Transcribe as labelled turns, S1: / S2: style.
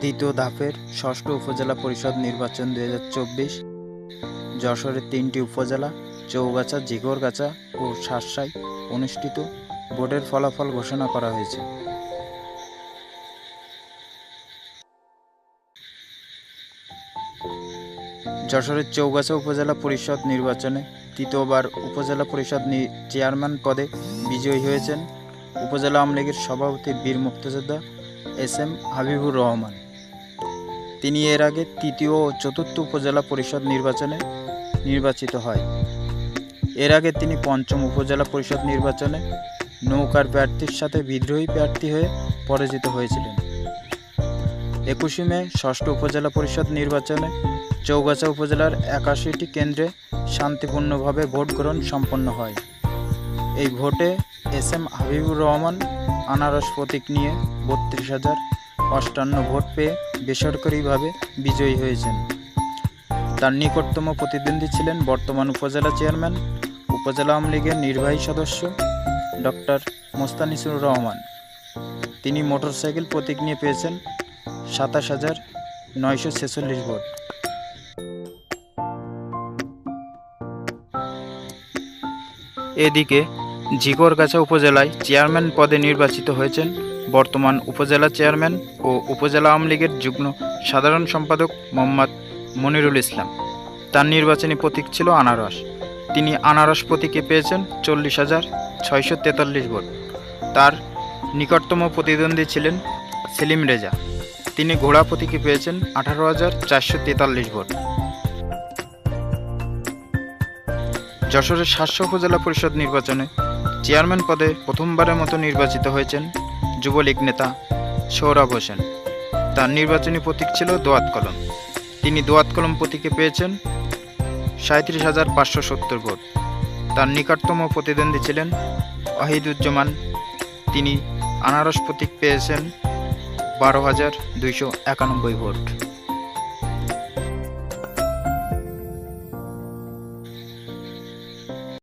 S1: দ্বিতীয় ধাপের ষষ্ঠ উপজেলা পরিষদ নির্বাচন দুই হাজার চব্বিশ। যশোরের তিনটি উপজেলা, চৌগাছা, জিগরগাছা ও শাসাই অনুষ্ঠিত ভোটের ফলাফল ঘোষণা করা হয়েছে। যশোরের চৌগাছা উপজেলা পরিষদ নির্বাচনে তৃতীয়বার উপজেলা পরিষদ চেয়ারম্যান পদে বিজয়ী হয়েছেন উপজেলা আওয়ামী লীগের সভাপতি বীর মুক্তিযোদ্ধা এস এম হাবিবুর রহমান। তিনি এর আগে তৃতীয় ও চতুর্থ উপজেলা পরিষদ নির্বাচনে নির্বাচিত হয়। এর আগে তিনি পঞ্চম উপজেলা পরিষদ নির্বাচনে নৌকার প্রার্থীর সাথে বিদ্রোহী প্রার্থী হয়ে পরাজিত হয়েছিলেন। একুশে মে ষষ্ঠ উপজেলা পরিষদ নির্বাচনে চৌগাছা উপজেলার একাশিটি কেন্দ্রে শান্তিপূর্ণভাবে ভোট গ্রহণ সম্পন্ন হয়। এই ভোটে এস এম হাবিবুর রহমান আনারস প্রতীক নিয়ে বত্রিশ হাজার অষ্টান্ন ভোট পেয়ে বেসরকারিভাবে বিজয়ী হয়েছেন। তার নিকটতম প্রতিদ্বন্দ্বী ছিলেন বর্তমান উপজেলা চেয়ারম্যান, উপজেলা আওয়ামী লীগের নির্বাহী সদস্য ডক্টর মোস্তানিসুর রহমান। তিনি মোটরসাইকেল প্রতীক নিয়ে পেয়েছেন সাতাশ হাজার নয়শো ছেচল্লিশ ভোট। এদিকে ঝিকরগাছা উপজেলায় চেয়ারম্যান পদে নির্বাচিত হয়েছেন বর্তমান উপজেলা চেয়ারম্যান ও উপজেলা আওয়ামী লীগের যুগ্ম সাধারণ সম্পাদক মোহাম্মদ মনিরুল ইসলাম। তার নির্বাচনী প্রতীক ছিল আনারস। তিনি আনারস প্রতীকে পেয়েছেন চল্লিশ হাজার ছয়শো তেতাল্লিশ ভোট। তার নিকটতম প্রতিদ্বন্দ্বী ছিলেন সেলিম রেজা। তিনি ঘোড়া প্রতীকে পেয়েছেন আঠারো হাজার চারশো তেতাল্লিশ ভোট। যশোরের সাতশো উপজেলা পরিষদ নির্বাচনে চেয়ারম্যান পদে প্রথমবারের মতো নির্বাচিত হয়েছেন যুবলীগ নেতা সৌরভ হোসেন। তার নির্বাচনী প্রতীক ছিল দোয়াত কলম। তিনি দোয়াত কলম প্রতীকে পেয়েছেন সাঁত্রিশ হাজার পাঁচশো সত্তর ভোট। তার নিকটতম প্রতিদ্বন্দ্বী ছিলেন ওয়াহিদুজ্জামান তিনি আনারস প্রতীক পেয়েছেন বারো হাজার দুইশো একানব্বই ভোট।